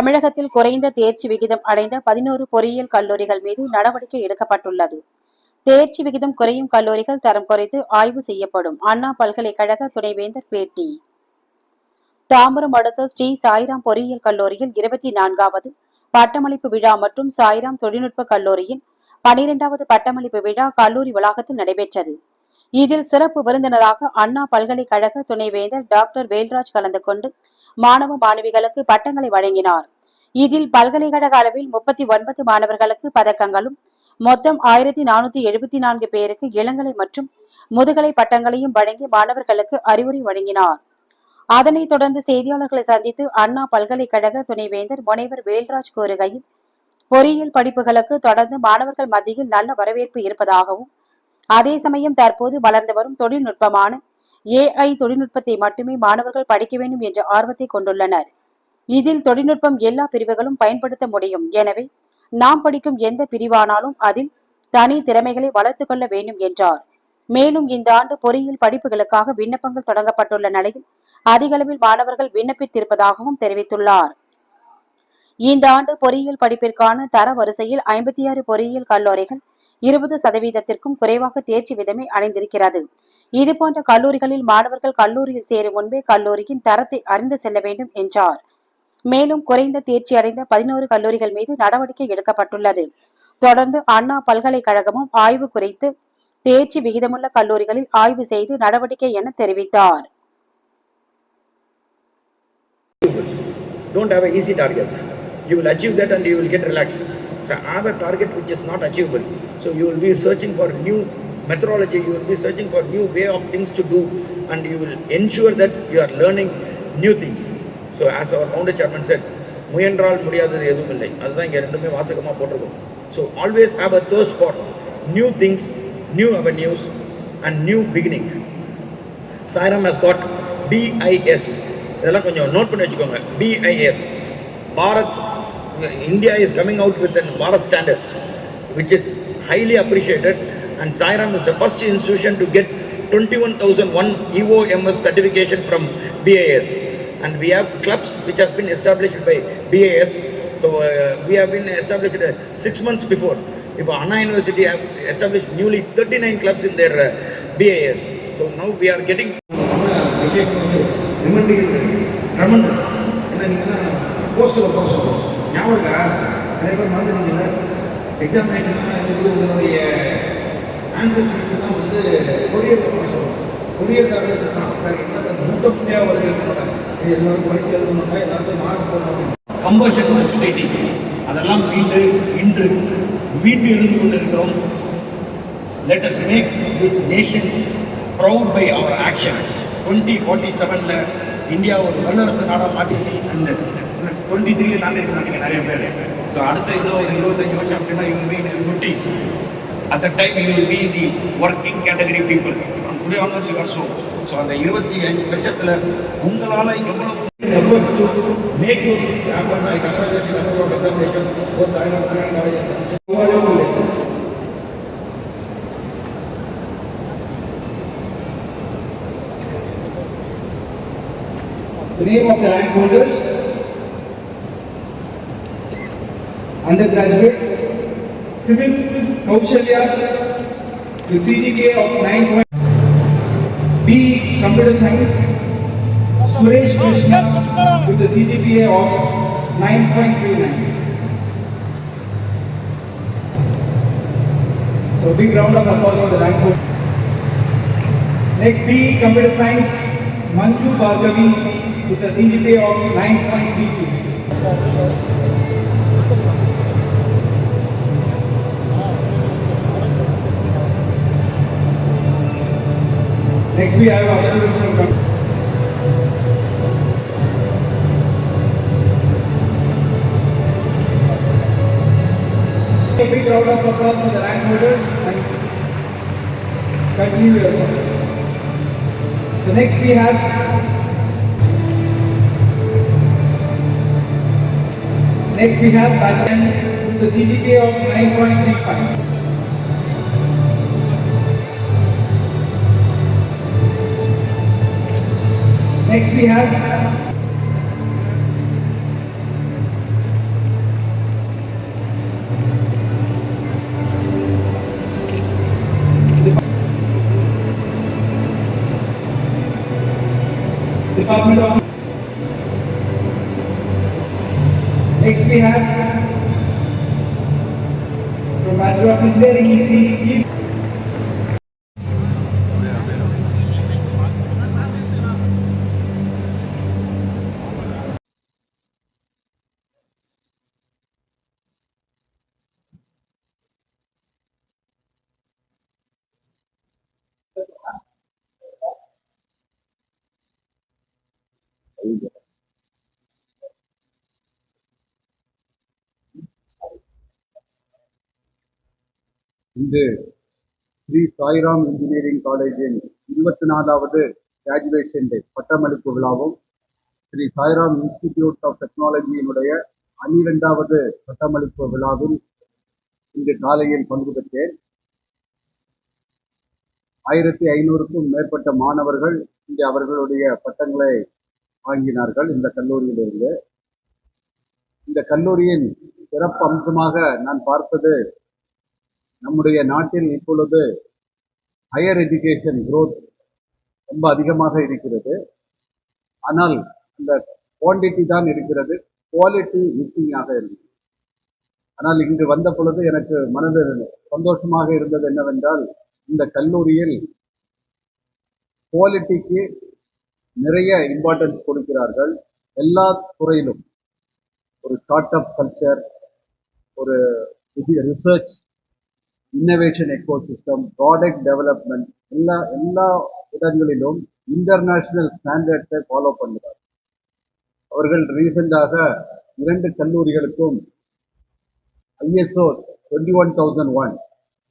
தமிழகத்தில் குறைந்த தேர்ச்சி விகிதம் அடைந்த பதினோரு பொறியியல் கல்லூரிகள் மீது நடவடிக்கை எடுக்கப்பட்டுள்ளது. தேர்ச்சி விகிதம் குறையும் கல்லூரிகள் தரம் குறைத்து ஆய்வு செய்யப்படும். அண்ணா பல்கலைக்கழக துணைவேந்தர் பேட்டி. தாம்பரம் அடுத்த ஸ்ரீ சாய்ராம் பொறியியல் கல்லூரியில் இருபத்தி நான்காவது பட்டமளிப்பு விழா மற்றும் சாய்ராம் தொழில்நுட்ப கல்லூரியின் பனிரெண்டாவது பட்டமளிப்பு விழா கல்லூரி வளாகத்தில் நடைபெற்றது. இதில் சிறப்பு விருந்தினராக அண்ணா பல்கலைக்கழக துணைவேந்தர் டாக்டர் வேல்ராஜ் கலந்து கொண்டு மாணவ மாணவிகளுக்கு பட்டங்களை வழங்கினார். இதில் பல்கலைக்கழக அளவில் முப்பத்தி ஒன்பது மாணவர்களுக்கு பதக்கங்களும் மொத்தம் ஆயிரத்தி நானூத்தி எழுபத்தி நான்கு பேருக்கு இளங்கலை மற்றும் முதுகலை பட்டங்களையும் வழங்கி மாணவர்களுக்கு அறிவுரை வழங்கினார். அதனைத் தொடர்ந்து செய்தியாளர்களை சந்தித்து அண்ணா பல்கலைக்கழக துணைவேந்தர் முனைவர் வேல்ராஜ் கூறுகையில் பொறியியல் படிப்புகளுக்கு தொடர்ந்து மாணவர்கள் மத்தியில் நல்ல வரவேற்பு இருப்பதாகவும் அதே சமயம் தற்போது வளர்ந்து வரும் தொழில்நுட்பமான ஏஐ தொழில்நுட்பத்தை மட்டுமே மாணவர்கள் படிக்க வேண்டும் என்ற ஆர்வத்தை கொண்டுள்ளனர். இதில் தொழில்நுட்பம் எல்லா பிரிவுகளும் பயன்படுத்த முடியும். எனவே நாம் படிக்கும் எந்த பிரிவானாலும் அதில் தனி திறமைகளை வளர்த்துக் கொள்ள வேண்டும் என்றார். மேலும் இந்த ஆண்டு பொறியியல் படிப்புகளுக்காக விண்ணப்பங்கள் தொடங்கப்பட்டுள்ள நிலையில் அதிக அளவில் மாணவர்கள் விண்ணப்பித்திருப்பதாகவும் தெரிவித்துள்ளார். இந்த ஆண்டு பொறியியல் படிப்பிற்கான தர வரிசையில் ஐம்பத்தி ஆறு பொறியியல் கல்லூரிகள் இருபது சதவீதத்திற்கும் குறைவாக தேர்ச்சி விதமே அடைந்திருக்கிறது. இதுபோன்ற கல்லூரிகளில் மாணவர்கள் கல்லூரியில் சேரும் முன்பே கல்லூரியின் தரத்தை அறிந்து செல்ல வேண்டும் என்றார். மேலும் குறைந்த தேர்ச்சி அடைந்த பதினோரு கல்லூரிகள் மீது நடவடிக்கை எடுக்கப்பட்டுள்ளது தொடர்ந்து அண்ணா பல்கலைக்கழகமும் ஆய்வு குறித்து தேர்ச்சி விகிதமுள்ள கல்லூரிகளில் ஆய்வு செய்து நடவடிக்கை என தெரிவித்தார் don't have a easy targets. You will achieve that and you will get relaxed. So have a target which is not achievable. So you will be searching for new methodology, you will be searching for new way of things to do and you will ensure that you are learning new things. So as our founder chairman said முயன்றால் முடியாதது எதுவும் இல்லை அதுதான் இங்கே ரெண்டுமே வாசகமாக போட்டிருக்கோம் so always have a thirst for new things new avenues and new beginnings Sairam has got BIS இதெல்லாம் கொஞ்சம் நோட் பண்ணி வச்சுக்கோங்க BIS Bharat India is coming out with an Bharat standards which is highly appreciated and Sairam is the first institution to get twenty one thousand one EOMS certification from BIS and we have clubs which has been established by BIS so uh, we have been established uh, six months before இப்போ Anna University have established newly 39 clubs in their uh, BIS so now we are getting விஷயம் வந்து ரிமெண்டிங் tremendous ஏன்னா நீங்கள் தான் poster post ஞாபகம் இருக்கா நிறைய பேர் மறந்துட்டீங்கல்ல எக்ஸாமினேஷன் உங்களுடைய ஆன்சர் ஷீட்ஸ்லாம் வந்து கொரியர் பண்ண சொல்லுவோம் கொரியர் கார்டு தான் சார் என்ன சார் முட்டை முட்டையாக வருது இது எல்லாரும் படிச்சு எழுதணுங்க எல்லாருக்கும் மார்க் போடணும் கம்பர்ஷன் சொசைட்டி அதெல்லாம் மீண்டு இன்று மீண்டு எழுந்து கொண்டிருக்கிறோம். Let us make this nation proud by our action twenty forty செவனில் இந்தியா ஒரு வல்லரசு நாடாக மாற்றி அண்ட் டுவெண்ட்டி த்ரீ தாண்டி இருக்க நிறைய பேர். ஸோ அடுத்த இன்னும் ஒரு இருபத்தஞ்சு வருஷம் அப்படின்னா you will be in fifties at the time you will be the working category people today வச்சு வருஷம் ஸோ அந்த இருபத்தி அஞ்சு வருஷத்தில் உங்களால் எவ்வளவு efforts to make those things happen. I congratulate the number of examination, both Sairam and College. The name of the rank holders. Undergraduate, Civil Kaushalya with CGPA of 9. B. Computer Science, Suresh Krishna with the CGPA of 9.39. So big round of applause for the rank holder. Next B. Computer Science, Manju Bhargavi with a CGPA of 9.36. Next we have students from A big round of applause for the rank holders and continue your song. So next we have Next we have with the CGPA of 9.35. Next we have Department of Next we have from Bachelor of Engineering, ECE. இன்று Sri Sairam engineering காலேஜின் இருபத்தி நாலாவது graduation day பட்டமளிப்பு விழாவும் Shri Sairam institute of டெக்னாலஜியினுடைய பன்னிரெண்டாவது பட்டமளிப்பு விழாவில் இன்று காலையில் பங்கு பெற்றேன். ஆயிரத்தி ஐநூறுக்கும் மேற்பட்ட மாணவர்கள் இங்கே அவர்களுடைய பட்டங்களை வாங்கினார்கள் இந்த கல்லூரியிலிருந்து. இந்த கல்லூரியின் சிறப்பு அம்சமாக நான் பார்த்தது நம்முடைய நாட்டில் இப்பொழுது ஹையர் எஜுகேஷன் குரோத் ரொம்ப அதிகமாக இருக்கிறது. ஆனால் அந்த குவான்டிட்டி தான் இருக்கிறது. குவாலிட்டி மிஸ்ஸிங்காக இருந்தது ஆனால் இங்கு வந்த பொழுது எனக்கு மனது சந்தோஷமாக இருந்தது என்னவென்றால் இந்த கல்லூரியில் குவாலிட்டிக்கு நிறைய இம்பார்ட்டன்ஸ் கொடுக்கிறார்கள். எல்லா துறையிலும். ஒரு ஸ்டார்ட் அப் கல்ச்சர் ஒரு research innovation ecosystem product development எல்லா எல்லா இடங்களிலும் இன்டர்நேஷனல் ஸ்டாண்டர்ட்ஸை ஃபாலோ பண்ணுறார் அவர்கள் ரீசெண்டாக இரண்டு கல்லூரிகளுக்கும் ISO twenty one thousand one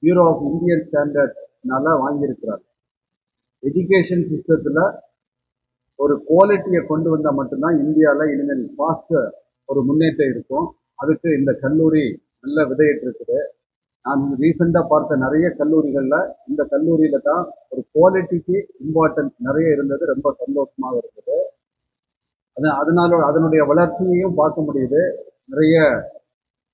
bureau of Indian ஸ்டாண்டர்ட்னால வாங்கியிருக்கிறார். எஜுகேஷன் சிஸ்டத்தில் ஒரு குவாலிட்டியை கொண்டு வந்தால் மட்டும்தான் இந்தியாவில் இனிமேல் ஃபாஸ்ட்டு ஒரு முன்னேற்றம் இருக்கும். அதுக்கு இந்த கல்லூரி நல்ல விதையிட்டிருக்குது. நான் ரீசெண்டாக பார்த்த நிறைய கல்லூரிகளில் இந்த கல்லூரியில் தான் ஒரு குவாலிட்டிக்கு இம்பார்ட்டன்ஸ் நிறைய இருந்தது. ரொம்ப சந்தோஷமாக இருந்தது. அது அதனால அதனுடைய வளர்ச்சியையும் பார்க்க முடியுது. நிறைய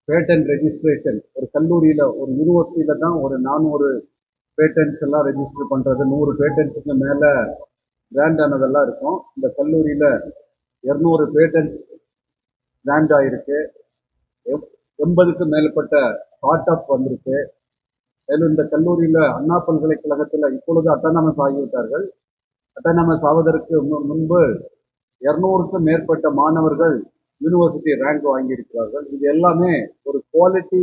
பேட்டன் ரெஜிஸ்ட்ரேஷன் ஒரு கல்லூரியில் ஒரு யூனிவர்சிட்டியில் தான் ஒரு நானூறு பேட்டன்ஸ் எல்லாம் ரெஜிஸ்டர் பண்ணுறது நூறு பேட்டன்ஸுக்கு மேலே கிராண்டானதெல்லாம் இருக்கும். இந்த கல்லூரியில் இரநூறு பேட்டன்ஸ் கிராண்ட் ஆகிருக்கு எப்- எண்பதுக்கும் மேற்பட்ட ஸ்டார்ட் அப் வந்திருக்கு. மேலும் இந்த கல்லூரியில் அண்ணா பல்கலைக்கழகத்தில் இப்பொழுது அட்டானமஸ் ஆகிவிட்டார்கள். அட்டானமஸ் ஆவதற்கு முன்பு இரநூறுக்கும் மேற்பட்ட மாணவர்கள் யூனிவர்சிட்டி ரேங்க் வாங்கியிருக்கிறார்கள். இது எல்லாமே ஒரு குவாலிட்டி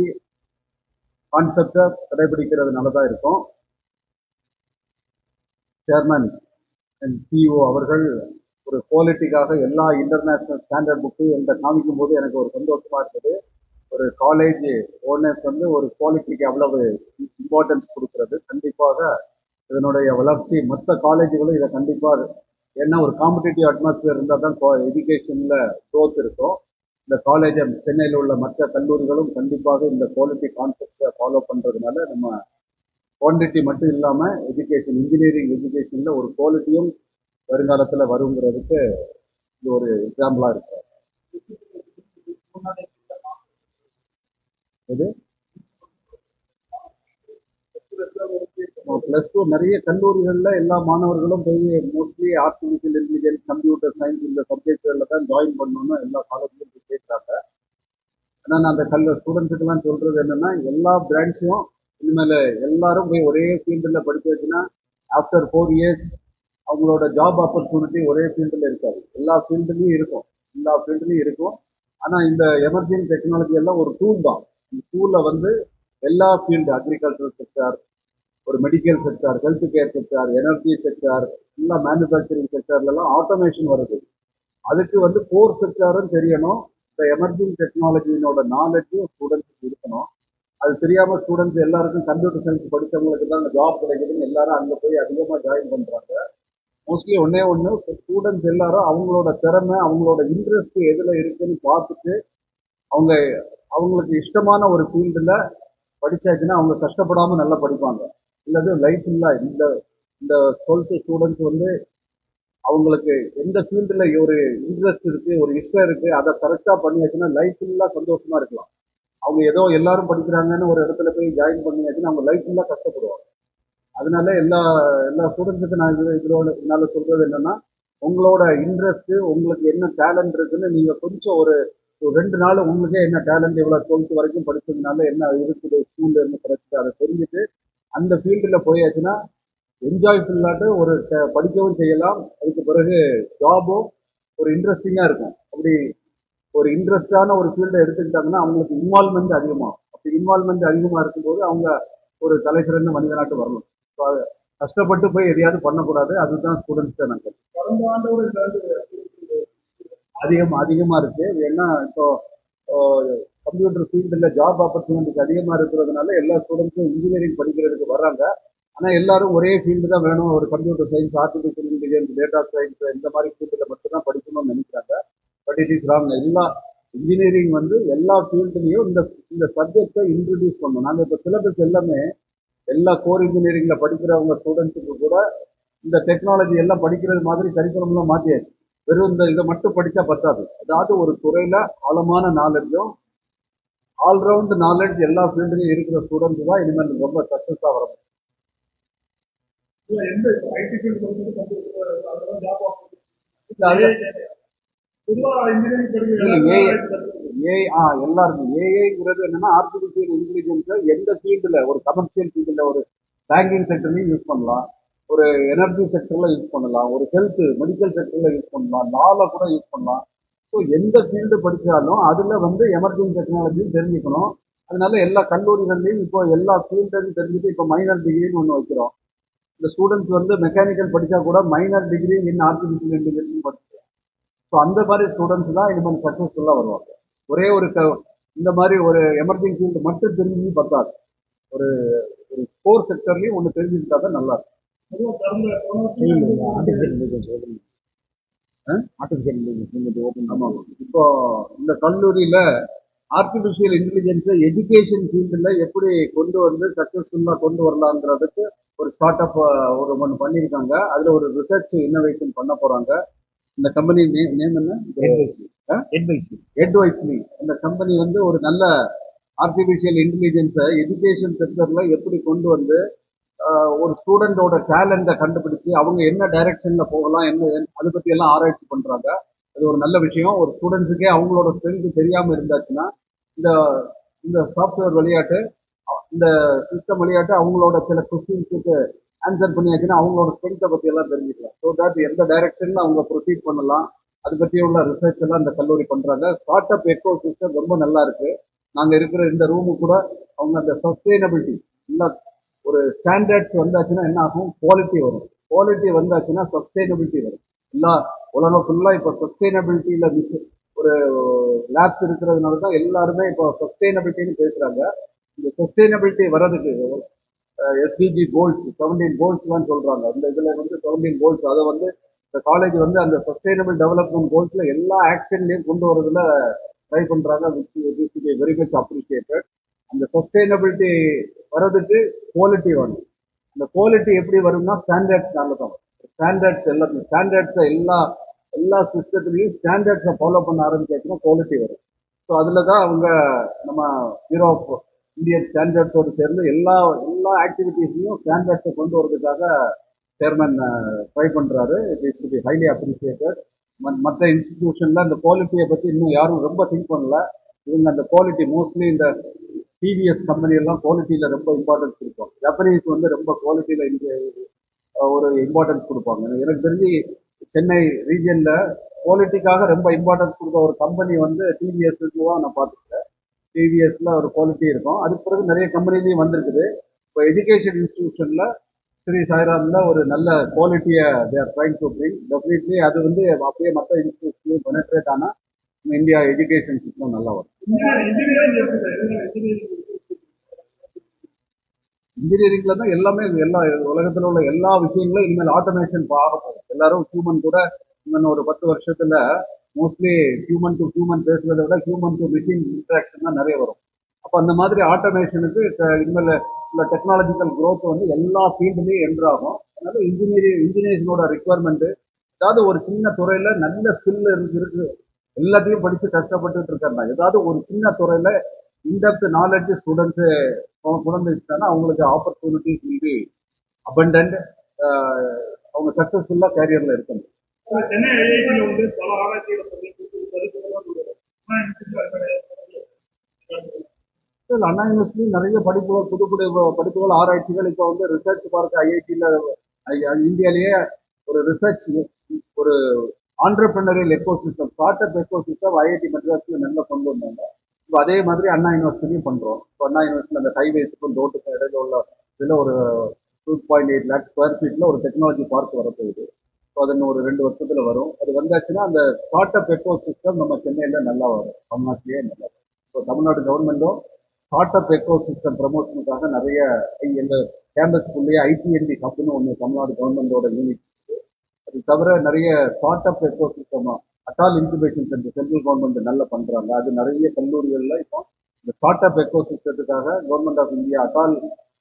கான்செப்டை கடைபிடிக்கிறதுனால தான் இருக்கும். சேர்மன் அண்ட் சிஇஓ அவர்கள் ஒரு குவாலிட்டிக்காக எல்லா இன்டர்நேஷ்னல் ஸ்டாண்டர்ட் புக்கையும் என்கிட்ட காமிக்கும் போது எனக்கு ஒரு சந்தோஷமாக இருக்குது ஒரு காலேஜ் ஓனர்ஸ் வந்து ஒரு குவாலிட்டிக்கு அவ்வளவு இம்பார்ட்டன்ஸ் கொடுக்கறது. கண்டிப்பாக இதனுடைய வளர்ச்சி மற்ற காலேஜுகளும் இதை கண்டிப்பாக ஏன்னா ஒரு காம்படிட்டிவ் அட்மாஸ்பியர் இருந்தால் தான் எஜுகேஷனில் க்ரோத் இருக்கும். இந்த காலேஜ் சென்னையில் உள்ள மற்ற கல்லூரிகளும் கண்டிப்பாக இந்த குவாலிட்டி கான்செப்ட்ஸை ஃபாலோ பண்ணுறதுனால நம்ம குவான்டிட்டி மட்டும் இல்லாமல் எஜுகேஷன் இன்ஜினியரிங் எஜுகேஷனில் ஒரு குவாலிட்டியும் வருங்காலத்தில் வருங்கிறதுக்கு இது ஒரு எக்ஸாம்பிளாக இருக்கு. எது ப்ளஸ் டூ நிறைய கல்லூரிகளில் எல்லா மாணவர்களும் போய் mostly artificial intelligence computer science இந்த சப்ஜெக்ட்களில் தான் ஜாயின் பண்ணணும்னு எல்லா காலேஜ்லையும் போய் கேட்குறாங்க ஆனால் நான் அந்த கல்ல ஸ்டூடெண்ட்ஸுக்கெல்லாம் சொல்கிறது என்னென்னா எல்லா பிரான்ச்சும் இனிமேல் எல்லாரும் போய் ஒரே ஃபீல்டில் படிச்சு வச்சுன்னா ஆஃப்டர் ஃபோர் இயர்ஸ் அவங்களோட ஜாப் ஆப்பர்ச்சுனிட்டி ஒரே ஃபீல்டில் இருக்காது. எல்லா ஃபீல்டுலேயும் இருக்கும். எல்லா ஃபீல்டுலேயும் இருக்கும். ஆனால் இந்த எமர்ஜிங் டெக்னாலஜி எல்லாம் ஒரு டூல் தான். ஸ்கூல்ல வந்து எல்லா ஃபீல்டு அக்ரிகல்ச்சர் செக்டார் ஒரு medical sector health care sector energy sector எல்லா மேனுஃபேக்சரிங் செக்டார்லலாம் ஆட்டோமேஷன் வருது. அதுக்கு வந்து கோர் செக்டாரும் தெரியணும். இந்த எமர்ஜிங் டெக்னாலஜியினோட நாலேஜும் ஸ்டூடெண்ட்ஸுக்கு இருக்கணும். அது தெரியாமல் ஸ்டூடெண்ட்ஸ் எல்லாருக்கும் கம்ப்யூட்டர் சயின்ஸ் படித்தவங்களுக்கு தான் ஜாப் கிடைக்குதுன்னு எல்லாரும் அங்கே போய் அதிகமாக ஜாயின் பண்ணுறாங்க மோஸ்ட்லி ஒன்றே ஒன்று ஸ்டூடெண்ட்ஸ் எல்லாரும் அவங்களோட திறமை அவங்களோட இன்ட்ரெஸ்ட் எதில் இருக்குன்னு பார்த்துட்டு அவங்க அவங்களுக்கு இஷ்டமான ஒரு ஃபீல்டில் படிச்சாச்சுன்னா அவங்க கஷ்டப்படாமல் நல்லா படிப்பாங்க. இல்லது லைஃப் இல்லை. இந்த இந்த டுவெல்த்து ஸ்டூடெண்ட்ஸ் வந்து அவங்களுக்கு எந்த ஃபீல்டில் ஒரு இன்ட்ரெஸ்ட் இருக்குது ஒரு இஷ்டம் இருக்குது அதை கரெக்டாக பண்ணியாச்சுன்னா லைஃப் ஃபுல்லாக சந்தோஷமாக இருக்கலாம். அவங்க ஏதோ எல்லாரும் படிக்கிறாங்கன்னு ஒரு இடத்துல போய் ஜாயின் பண்ணியாச்சுன்னா அவங்க லைஃப் ஃபுல்லாக கஷ்டப்படுவாங்க. அதனால எல்லா எல்லா ஸ்டூடெண்ட்ஸுக்கு நான் இது இதோட என்னால் சொல்கிறது என்னென்னா உங்களோட இன்ட்ரெஸ்ட்டு உங்களுக்கு என்ன டேலண்ட் இருக்குன்னு நீங்கள் கொஞ்சம் ஒரு ஒரு ரெண்டு நாள் உங்களுக்கே என்ன டேலண்ட் இவ்வளோ டுவெல்த் வரைக்கும் படிச்சதுனால என்ன இருக்குது ஸ்கூல்ல இருந்து கிடைச்சது அதை தெரிஞ்சுட்டு அந்த ஃபீல்டில் போயாச்சுன்னா என்ஜாய்ஃபுல்லாட்டு ஒரு படிக்கவும் செய்யலாம். அதுக்கு பிறகு ஜாபும் ஒரு இன்ட்ரெஸ்டிங்காக இருக்கும். அப்படி ஒரு இன்ட்ரெஸ்டான ஒரு ஃபீல்டை எடுத்துக்கிட்டாங்கன்னா அவங்களுக்கு இன்வால்மெண்ட் அதிகமாகும். அப்படி இன்வால்மெண்ட் அதிகமாக இருக்கும்போது அவங்க ஒரு தலை சிறந்த மனிதனாட்டு வரணும். ஸோ கஷ்டப்பட்டு போய் எதையாவது பண்ணக்கூடாது. அதுதான் ஸ்டூடெண்ட்ஸ்க்கு நான் கருத்து. கடந்த அதிகம் அதிகமாக இருக்குது ஏன்னா இப்போ கம்ப்யூட்டர் ஃபீல்டில் ஜாப் ஆப்பர்ச்சுனிட்டிஸ் அதிகமாக இருக்கிறதுனால எல்லா ஸ்டூடெண்ட்ஸும் இன்ஜினியரிங் படிக்கிறதுக்கு வர்றாங்க. ஆனால் எல்லாரும் ஒரே ஃபீல்டு தான் வேணும். ஒரு computer science artificial intelligence data science இந்த மாதிரி ஃபீல்டில் மட்டும் தான் படிக்கணும்னு நினைக்கிறாங்க. பட் இட் இஸ் ராங் எல்லா இன்ஜினியரிங் வந்து எல்லா ஃபீல்டுலேயும் இந்த இந்த சப்ஜெக்டை இன்ட்ரடியூஸ் பண்ணணும். நாங்கள் இப்போ சிலபஸ் எல்லாமே எல்லா கோர் இன்ஜினியரிங்கில் படிக்கிறவங்க ஸ்டூடெண்ட்ஸுக்கு கூட இந்த டெக்னாலஜி எல்லாம் படிக்கிறது மாதிரி கரிக்குலம்லாம் மாற்றியாச்சு வெறும் இந்த இதை மட்டும் படித்தா பத்தாது. அதாவது ஒரு துறையில் ஆழமான நாலேஜும் ஆல்ரவுண்ட் நாலேஜ் எல்லா ஃபீல்டுலையும் இருக்கிற ஸ்டூடெண்ட்ஸ் தான் இனிமேல் ரொம்ப சக்ஸஸாக வர முடியும். இல்ல எந்த ஐடி ஃபீல்டு வந்து கம்ப்யூட்டர் அதெல்லாம் ஜாப் இல்ல, அது பொதுவாக இன்ஜினியரிங் இல்ல, AI படிக்கிற ஏஐ ஆ எல்லாருக்கும் ஏஐங்கிறது என்னன்னா ஆர்டிஃபிஷியல் இன்டெலிஜென்ஸை எந்த ஃபீல்டில் ஒரு கமர்ஷியல் ஃபீல்டில் ஒரு பேங்கிங் செக்டர்லையும் யூஸ் பண்ணலாம். ஒரு எனர்ஜி செக்டரில் யூஸ் பண்ணலாம் ஒரு ஹெல்த் மெடிக்கல் செக்டரில் யூஸ் பண்ணலாம் லால கூட யூஸ் பண்ணலாம். ஸோ எந்த ஃபீல்டு படித்தாலும் அதில் வந்து எமர்ஜிங் டெக்னாலஜியும் தெரிஞ்சுக்கணும். அதனால எல்லா கல்லூரிகள்லையும் இப்போ எல்லா ஃபீல்டையும் தெரிஞ்சுட்டு இப்போ மைனர் டிகிரின்னு ஒன்று வைக்கிறோம். இந்த ஸ்டூடெண்ட்ஸ் வந்து மெக்கானிக்கல் படித்தா கூட minor degree in artificial intelligence படிச்சு ஸோ அந்த மாதிரி ஸ்டூடெண்ட்ஸ் தான் மாதிரி சக்ஸஸ்ஃபுல்லாக வருவாங்க. ஒரே ஒரு க இந்த மாதிரி ஒரு எமர்ஜிங் ஃபீல்டு மட்டும் தெரிஞ்சு பத்தாது. ஒரு ஒரு கோர் செக்டர்லையும் ஒன்று தெரிஞ்சுக்கிட்டா தான் நல்லா இருக்கும். ஆர்டிஃபிஷியல் இன்டெலிஜென்ஸ் ஆமாம். இப்போ இந்த கல்லூரியில் ஆர்டிஃபிஷியல் இன்டெலிஜென்ஸை எஜுகேஷன் ஃபீல்டில் எப்படி கொண்டு வந்து சக்ஸஸ்ஃபுல்லாக கொண்டு வரலாங்கிறதுக்கு ஒரு ஸ்டார்ட் அப் ஒரு ஒன்று பண்ணியிருக்காங்க. அதில் ஒரு ரிசர்ச் இன்னோவேஷன் பண்ண போகிறாங்க இந்த கம்பெனி நேம் நேம் என்ன? எட்வைஸ்லி எட்வைஸ்லி அந்த கம்பெனி வந்து ஒரு நல்ல ஆர்டிஃபிஷியல் இன்டெலிஜென்ஸை எஜுகேஷன் செக்டரில் எப்படி கொண்டு வந்து ஒரு ஸ்டூடெண்டோட டேலண்ட்டை கண்டுபிடிச்சு அவங்க என்ன டைரக்ஷனில் போகலாம் என்ன அதை பற்றி எல்லாம் ஆராய்ச்சி பண்ணுறாங்க அது ஒரு நல்ல விஷயம். ஒரு ஸ்டூடெண்ட்ஸுக்கே அவங்களோட ஸ்ட்ரென்த் தெரியாமல் இருந்தாச்சுன்னா இந்த இந்த சாஃப்ட்வேர் விளையாட்டு இந்த சிஸ்டம் விளையாட்டு அவங்களோட சில கொஸ்டின்ஸுக்கு ஆன்சர் பண்ணியாச்சுன்னா அவங்களோட ஸ்ட்ரென்த்தை பற்றி எல்லாம் தெரிஞ்சுக்கலாம். ஸோ தட் எந்த டைரக்ஷனில் அவங்க ப்ரொசீட் பண்ணலாம் அது பற்றி உள்ள ரிசர்ச் எல்லாம் இந்த கல்லூரி பண்ணுறாங்க ஸ்டார்ட் அப் எக்கோ சிஸ்டம் ரொம்ப நல்லா இருக்குது நாங்கள் இருக்கிற இந்த ரூமு கூட அவங்க அந்த சஸ்டைனபிலிட்டி நல்லா ஒரு ஸ்டாண்டர்ட்ஸ் வந்தாச்சுன்னா என்ன ஆகும்? குவாலிட்டி வரும். குவாலிட்டி வந்தாச்சுன்னா சஸ்டைனபிலிட்டி வரும். எல்லா உலகம் ஃபுல்லாக இப்போ சஸ்டைனபிலிட்டியில் மிஸ் ஒரு லேப்ஸ் இருக்கிறதுனால தான் எல்லாருமே இப்போ சஸ்டைனபிலிட்டின்னு பேசுகிறாங்க இந்த சஸ்டைனபிலிட்டி வர்றதுக்கு எஸ்டிஜி கோல்ஸ் செவன்டீன் கோல்ஸ்லாம் சொல்கிறாங்க அந்த இதில் வந்து செவன்டீன் கோல்ஸ் அதை வந்து இந்த காலேஜ் வந்து அந்த சஸ்டைனபிள் டெவலப்மெண்ட் கோல்ஸில் எல்லா ஆக்ஷன்லையும் கொண்டு வரதுல ட்ரை பண்ணுறாங்க விச் வெரி மச் அப்ரிஷியேட்டட் அந்த சஸ்டைனபிலிட்டி வர்றதுக்கு குவாலிட்டி வேணும். அந்த குவாலிட்டி எப்படி வரும்னா ஸ்டாண்டர்ட்ஸ்னால தான். ஸ்டாண்டர்ட்ஸ் எல்லாத்தையும் ஸ்டாண்டர்ட்ஸை எல்லா எல்லா சிஸ்டத்துலேயும் ஸ்டாண்டர்ட்ஸை ஃபாலோ பண்ண ஆரம்பிச்சாச்சுன்னா குவாலிட்டி வரும். ஸோ அதில் தான் அவங்க நம்ம ஹீரோ ஆஃப் இந்தியன் ஸ்டாண்டர்ட்ஸோடு சேர்ந்து எல்லா எல்லா ஆக்டிவிட்டீஸ்லையும் ஸ்டாண்டர்ட்ஸை கொண்டு வரதுக்காக சேர்மன் ட்ரை பண்ணுறாரு it is to be highly appreciated மற்ற இன்ஸ்டிடியூஷனில் அந்த குவாலிட்டியை பற்றி இன்னும் யாரும் ரொம்ப திங்க் பண்ணல. இவங்க அந்த குவாலிட்டி மோஸ்ட்லி இந்த டிவிஎஸ் கம்பெனி எல்லாம் குவாலிட்டியில் ரொம்ப இம்பார்ட்டன்ஸ் கொடுப்பாங்க. ஜப்பனீஸ் வந்து ரொம்ப குவாலிட்டியில் இங்கே ஒரு இம்பார்ட்டன்ஸ் கொடுப்பாங்க. எனக்கு- தெரிஞ்சு சென்னை ரீஜனில் குவாலிட்டிக்காக ரொம்ப இம்பார்ட்டன்ஸ் கொடுத்த ஒரு கம்பெனி வந்து டிவிஎஸ்க்கு தான் நான் பார்த்துருக்கேன். டிவிஎஸில் ஒரு குவாலிட்டி இருக்கும். அதுக்கு பிறகு நிறைய கம்பெனிலையும் வந்திருக்குது. இப்போ எஜுகேஷன் இன்ஸ்டிடியூஷனில் ஸ்ரீ சாய்ராமில் ஒரு நல்ல குவாலிட்டியை there trying to bring definitely அது வந்து அப்படியே மற்ற இன்ஸ்டியூட்ஸ்லையும் பெனட்ரேட் ஆனால் இந்தியா எஜுகேஷன் சிஸ்டம் நல்லா வரும். இன்ஜினியரிங்ல தான் எல்லாமே எல்லா உலகத்தில் உள்ள எல்லா விஷயங்களும் இனிமேல் ஆட்டோமேஷன் ஆக போகும் எல்லாரும் ஹியூமன் கூட இன்னும் ஒரு பத்து வருஷத்துல மோஸ்ட்லி ஹியூமன் டு ஹியூமன் பேசுறதை விட ஹியூமன் டு மிஷின் இன்ட்ராக்ஷன் தான் நிறைய வரும். அப்போ அந்த மாதிரி ஆட்டோமேஷனுக்கு இனிமேல் உள்ள டெக்னாலஜிக்கல் க்ரோத் வந்து எல்லா ஃபீல்டுலேயும் என்ட்ராகும் அதனால இன்ஜினியரிங் இன்ஜினியர்ஸோட ரெக்குவயர்மெண்ட் ஏதாவது ஒரு சின்ன துறையில் நல்ல ஸ்கில் இருக்கு எல்லாத்தையும் படிச்சு கஷ்டப்பட்டுட்டு இருக்காங்க ஏதாவது ஒரு சின்ன துறையில இன்டெப்த் நாலேஜ் ஸ்டூடெண்ட்ஸ் குழந்தைச்சுட்டாங்கன்னா அவங்களுக்கு opportunities will be abundant uh அவங்க சக்ஸஸ்ஃபுல்லாக கேரியரில் இருக்க முடியும் சார், சென்னை ஐஐடியில் வந்து பல ஆராய்ச்சிகளை பண்ணி புது பதிப்புகள்லாம் கொடுக்குறாங்க. ஆனா எனக்கு அது கிடையாது. இல்லை அண்ணா யூனிவர்சிட்டி நிறைய படிப்புகள் புது புது படிப்புகள் ஆராய்ச்சிகள் இப்போ வந்து ரிசர்ச் பார்க்க ஐஐடியில் இந்தியாவிலேயே ஒரு ரிசர்ச் ஒரு entrepreneurial ecosystem start up ecosystem IIT மெட்ராஸில் நல்லா கொண்டு வந்தாங்க. இப்போ அதே மாதிரி அண்ணா யூனிவர்சிட்டியும் பண்ணுறோம் இப்போ அண்ணா யூனிவர்சிட்டியில் அந்த ஹைவேஸுக்கும் ரோட்டுக்கும் இடையில உள்ள இதில் ஒரு two point eight lakh square ஃபீட்டில் ஒரு டெக்னாலஜி பார்க் வரப்போகுது. ஸோ அது ஒரு ரெண்டு வருஷத்தில் வரும். அது வந்தாச்சுன்னா அந்த ஸ்டார்ட் அப் எக்கோ சிஸ்டம் நம்ம சென்னையில் நல்லா வரும். தமிழ்நாட்டிலேயே நல்லா வரும். ஸோ தமிழ்நாடு கவர்மெண்ட்டும் ஸ்டார்ட் அப் எக்கோ சிஸ்டம் ப்ரமோஷனுக்காக நிறைய எங்கள் கேம்பஸ்க்குள்ளேயே ஐடிஎன்டி ஹப்னு ஒன்று தமிழ்நாடு கவர்மெண்டோட யூனிட் அது தவிர நிறைய start up ecosystem Atal incubation centre central government நல்லா பண்ணுறாங்க அது நிறைய கல்லூரிகளில் இப்போ இந்த start up echo சிஸ்டத்துக்காக government of India Atal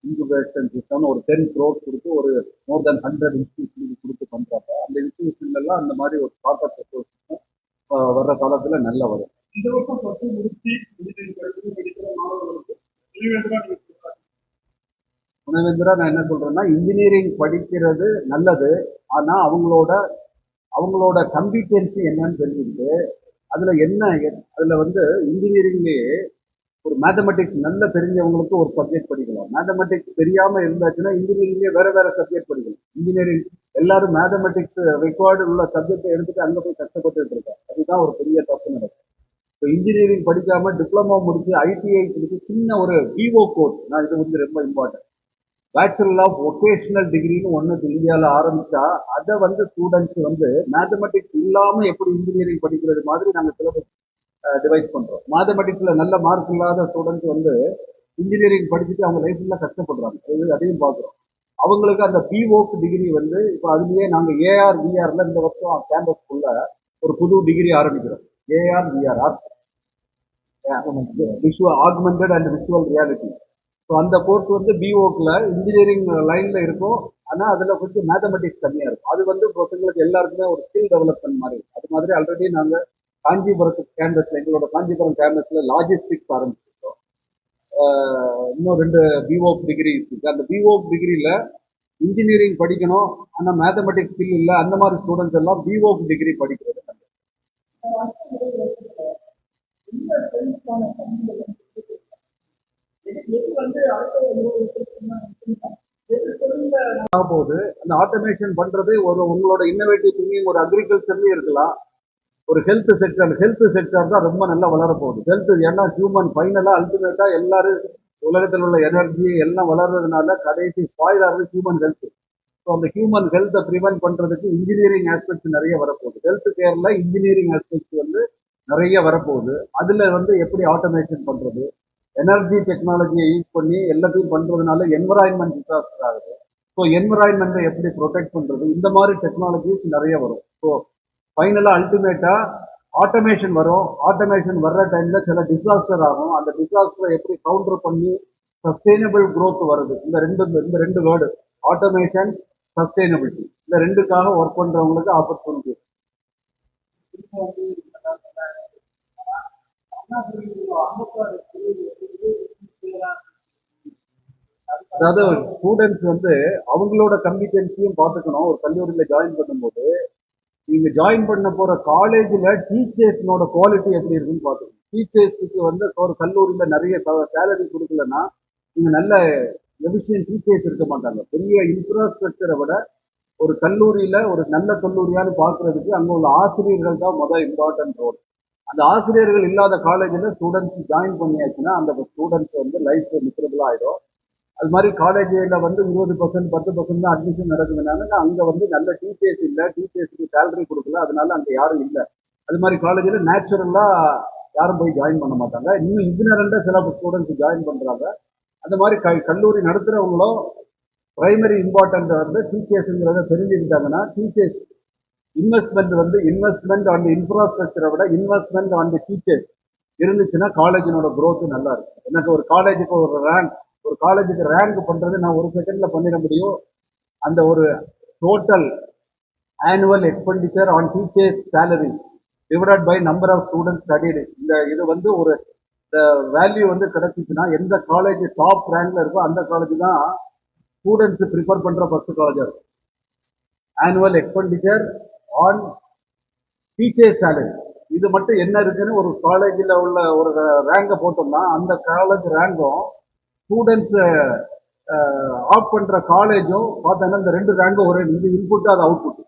incubation system ஒரு டென் க்ரோட் கொடுத்து ஒரு மோர் தென் ஹண்ட்ரட் இன்ஸ்டியூஷனுக்கு கொடுத்து பண்ணுறாங்க அந்த இன்ஸ்டியூஷன்லாம் அந்த மாதிரி ஒரு ஸ்டார்ட் அப் எக்கோ சிஸ்டம் வர்ற காலத்தில் நல்லா வரும். இந்த வருஷம் பத்து முடிச்சு படிக்கிற மாணவர்களுக்கு. குணவேந்திரா நான் என்ன சொல்றேன்னா இன்ஜினியரிங் படிக்கிறது நல்லது. ஆனால் அவங்களோட அவங்களோட கம்பிட்டன்சி என்னன்னு தெரிஞ்சுக்கிட்டு அதில் என்ன அதில் வந்து இன்ஜினியரிங்லேயே ஒரு மேத்தமெட்டிக்ஸ் நல்ல தெரிஞ்சவங்களுக்கு ஒரு சப்ஜெக்ட் படிக்கலாம். மேத்தமெட்டிக்ஸ் தெரியாமல் இருந்தாச்சுன்னா இன்ஜினியரிங்லேயே வேறு வேறு சப்ஜெக்ட் படிக்கலாம். இன்ஜினியரிங் எல்லாரும் மேத்தமெட்டிக்ஸ் ரெக்கார்டு உள்ள சப்ஜெக்டை எடுத்துட்டு அங்கே போய் கஷ்டப்பட்டுட்டு இருக்காங்க. அதுதான் ஒரு பெரிய தப்பு நடக்கும் இப்போ இன்ஜினியரிங் படிக்காமல் டிப்ளமோ முடிச்சு ஐடிஐ முடிச்சு சின்ன ஒரு விவோ கோர்ஸ் நான் இது வந்து ரொம்ப இம்பார்ட்டன்ட் பேச்சுலர் ஆஃப் ஒகேஷனல் டிகிரின்னு ஒன்று இந்தியாவில் ஆரம்பிச்சா அதை வந்து ஸ்டூடெண்ட்ஸ் வந்து மேத்தமெட்டிக்ஸ் இல்லாமல் எப்படி இன்ஜினியரிங் படிக்கிறது மாதிரி நாங்கள் சிலபஸ் டிவைஸ் பண்ணுறோம் மேத்தமெட்டிக்ஸில் நல்ல மார்க் இல்லாத ஸ்டூடெண்ட்ஸ் வந்து இன்ஜினியரிங் படிச்சுட்டு அவங்க லைஃப்ல கஷ்டப்படுறாங்க. அது அதையும் பார்க்குறோம். அவங்களுக்கு அந்த பிஓக்கு டிகிரி வந்து இப்போ அதுலேயே நாங்கள் ஏஆர் விஆர்ல இந்த வருஷம் கேம்பஸ்க்குள்ள ஒரு புது டிகிரி ஆரம்பிக்கிறோம். AR VR visual augmented and visual reality so அந்த கோர்ஸ் வந்து பிஓக்கில் இன்ஜினியரிங் லைனில் இருக்கும். ஆனால் அதில் கொஞ்சம் மேத்தமெட்டிக்ஸ் கம்மியாக இருக்கும். அது வந்து பசங்களுக்கு எல்லாருக்குமே ஒரு ஸ்கில் டெவலப்மெண்ட் மாதிரி இருக்கும். அது மாதிரி ஆல்ரெடி நாங்கள் காஞ்சிபுரத்து கேம்பஸில் எங்களோட காஞ்சிபுரம் கேம்பஸில் லாஜிஸ்டிக்ஸ் ஆரம்பிச்சிருக்கோம். இன்னும் ரெண்டு பிஓ டிகிரி இருக்குது அந்த பிஓ டிகிரியில் இன்ஜினியரிங் படிக்கணும். ஆனால் மேத்தமெட்டிக்ஸ் ஸ்கில் இல்லை. அந்த மாதிரி ஸ்டூடெண்ட்ஸ் எல்லாம் பிஓ டிகிரி படிக்கிறது. போது அந்த ஆட்டோமேஷன் பண்றது ஒரு உங்களோட இன்னோவேட்டிவ் திங்கிங் ஒரு அக்ரிகல்ச்சர்லயும் இருக்கலாம். ஒரு ஹெல்த் செக்டர் ஹெல்த் செக்டர் தான் ரொம்ப நல்லா வளரப்போகுது. ஹெல்த் ஏன்னா ஹியூமன் ஃபைனலாக அல்டிமேட்டா எல்லாரும் உலகத்தில் உள்ள எனர்ஜி எல்லாம் வளர்றதுனால கடைசி ஸ்பாயில் ஆகுது ஹியூமன் ஹெல்த் ஸோ அந்த ஹியூமன் ஹெல்த்தை ப்ரிவென்ட் பண்ணுறதுக்கு இன்ஜினியரிங் ஆஸ்பெக்ட்ஸ் நிறைய வரப்போகுது. ஹெல்த் கேரில் இன்ஜினியரிங் ஆஸ்பெக்ட்ஸ் வந்து நிறைய வரப்போகுது. அதில் வந்து எப்படி ஆட்டோமேஷன் பண்ணுறது எனர்ஜி டெக்னாலஜியை யூஸ் பண்ணி எல்லாத்தையும் பண்ணுறதுனால என்வரான்மெண்ட் டிசாஸ்டர் ஆகுது. ஸோ என்விரான்மெண்ட்டை எப்படி ப்ரொடெக்ட் பண்ணுறது இந்த மாதிரி டெக்னாலஜிஸ் நிறைய வரும். ஸோ ஃபைனலாக அல்டிமேட்டாக ஆட்டோமேஷன் வரும். ஆட்டோமேஷன் வர்ற டைமில் சில டிசாஸ்டர் ஆகும். அந்த டிசாஸ்டரை எப்படி கவுண்டர் பண்ணி சஸ்டைனபிள் க்ரோத் வருது? இந்த ரெண்டு இந்த ரெண்டு வேர்டு ஆட்டோமேஷன் சஸ்டெயினபிலிட்டி இந்த ரெண்டுக்காக ஒர்க் பண்ணுறவங்களுக்கு ஆப்பர்ச்சுனிட்டி அதாவது ஸ்டூடெண்ட்ஸ் வந்து அவங்களோட கம்பிட்டன்சியும் பார்த்துக்கணும். ஒரு கல்லூரியில் ஜாயின் பண்ணும்போது நீங்க ஜாயின் பண்ண போற காலேஜில் டீச்சர்ஸ்னோட குவாலிட்டி எப்படி இருக்குன்னு பார்த்துக்கணும். டீச்சர்ஸுக்கு வந்து ஒரு கல்லூரியில் நிறைய சேலரி கொடுக்கலன்னா நீங்க நல்ல எஃபிஷியன்ட் டீச்சர்ஸ் இருக்க மாட்டாங்க. பெரிய இன்ஃப்ராஸ்ட்ரக்சரை விட ஒரு கல்லூரியில் ஒரு நல்ல கல்லூரியான்னு பார்க்கறதுக்கு அங்கே உள்ள ஆசிரியர்கள் தான் மொதல் இம்பார்ட்டன்ட் ரோல் அந்த ஆசிரியர்கள் இல்லாத காலேஜில் ஸ்டூடெண்ட்ஸ் ஜாயின் பண்ணியாச்சுன்னா அந்த ஸ்டூடெண்ட்ஸ் வந்து லைஃப் மிசரபிள் ஆகிடும் அது மாதிரி காலேஜில் வந்து இருபது பர்சன்ட் பத்து பர்சன்ட் தான் அட்மிஷன் நடக்குதுனால அங்கே வந்து நல்ல டீச்சர்ஸ் இல்லை டீச்சர்ஸுக்கு சேலரி கொடுக்கல அதனால அங்கே யாரும் இல்லை. அது மாதிரி காலேஜில் நேச்சுரலாக யாரும் போய் ஜாயின் பண்ண மாட்டாங்க. இன்னும் இக்னரண்டாக சில ஸ்டூடெண்ட்ஸ் ஜாயின் பண்ணுறாங்க அந்த மாதிரி க கல்லூரி நடத்துகிறவங்களும் ப்ரைமரி இம்பார்ட்டன்ட் வந்து டீச்சர்ஸுங்கிறத தெரிஞ்சுக்கிட்டாங்கன்னா டீச்சர்ஸ் இன்வெஸ்ட்மெண்ட் வந்து இன்வெஸ்ட்மெண்ட் ஆன் இன்ஃப்ராஸ்ட்ரக்சரை விட இன்வெஸ்ட்மெண்ட் ஆன் டீச்சர்ஸ் இருந்துச்சுன்னா காலேஜினோட growth நல்லா இருக்கும். எனக்கு ஒரு காலேஜுக்கு ஒரு ரேங்க் ஒரு காலேஜுக்கு ரேங்க் பண்ணுறது நான் ஒரு செகண்டில் பண்ணிட முடியும். அந்த ஒரு total annual expenditure on teachers salary divided by number of students studied இந்த இது வந்து ஒரு வேல்யூ வந்து கிடைச்சிச்சுன்னா எந்த காலேஜ் டாப் ரேங்க்ல இருக்கோ அந்த காலேஜ் தான் ஸ்டூடெண்ட்ஸ் ப்ரிஃபர் பண்ணுற ஃபஸ்ட்டு காலேஜாக இருக்கும். Annual expenditure on teacher salary இது மட்டும் என்ன இருக்குன்னு ஒரு காலேஜில் உள்ள ஒரு ரேங்கை போட்டோம்னா அந்த காலேஜ் ரேங்கும் ஸ்டூடெண்ட்ஸை ஆஃப் பண்ணுற காலேஜும் பார்த்தோன்னா இந்த ரெண்டு ரேங்கும் ஒரே இது இன்புட்டு அது அவுட்புட்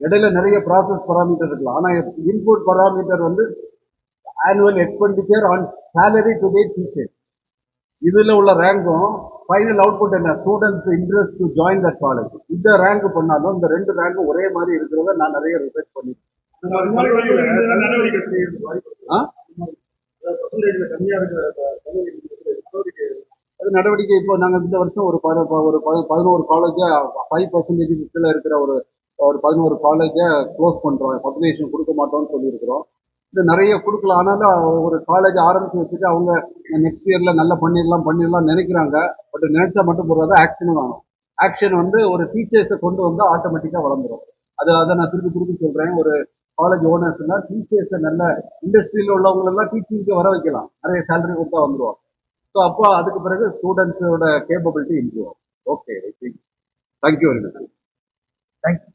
இடையில நிறைய ப்ராசஸ் பராமீட்டர் இருக்கலாம். ஆனால் இன்புட் பராமீட்டர் வந்து annual expenditure on salary to the teacher இதில் உள்ள ரேங்கும் ஃபைனல் அவுட்புட் என்ன? Students interest to join that college இந்த ரேங்க் பண்ணாலும் இந்த ரெண்டு ரேங்கும் ஒரே மாதிரி இருக்கிறத நான் நிறைய ரிசர்ச் பண்ணிருக்கேன். நடவடிக்கை இருக்கிற அது நடவடிக்கை இப்போ நாங்கள் இந்த வருஷம் ஒரு பத ப- ஒரு பதினோரு காலேஜை ஃபைவ் பர்சன்டேஜ் கீழே இருக்கிற ஒரு ஒரு பதினோரு காலேஜை க்ளோஸ் பண்ணுறோம் பப்ளிகேஷன் கொடுக்க மாட்டோம்னு சொல்லியிருக்கிறோம். இது நிறைய கொடுக்கலாம். ஆனாலும் ஒரு காலேஜ் ஆரம்பித்து வச்சுட்டு அவங்க நெக்ஸ்ட் இயரில் நல்லா பண்ணிடலாம் பண்ணிடலாம் நினைக்கிறாங்க. பட் நினைச்சா மட்டும் போகாது ஆக்ஷனும் வேணும். ஆக்ஷன் வந்து ஒரு டீச்சர்ஸை கொண்டு வந்து ஆட்டோமேட்டிக்காக வளர்ந்துரும். அது அதை நான் திருப்பி திருப்பி சொல்கிறேன் ஒரு காலேஜ் ஓனர்ஸ்னா டீச்சர்ஸை நல்ல இண்டஸ்ட்ரியில் உள்ளவங்களெல்லாம் டீச்சிங்க்கு வர வைக்கலாம். நிறைய சேலரி கொடுத்தா வந்துடுவோம் ஸோ அப்போ அதுக்கு பிறகு ஸ்டூடெண்ட்ஸோட capability improve okay I think thank you very much thank you.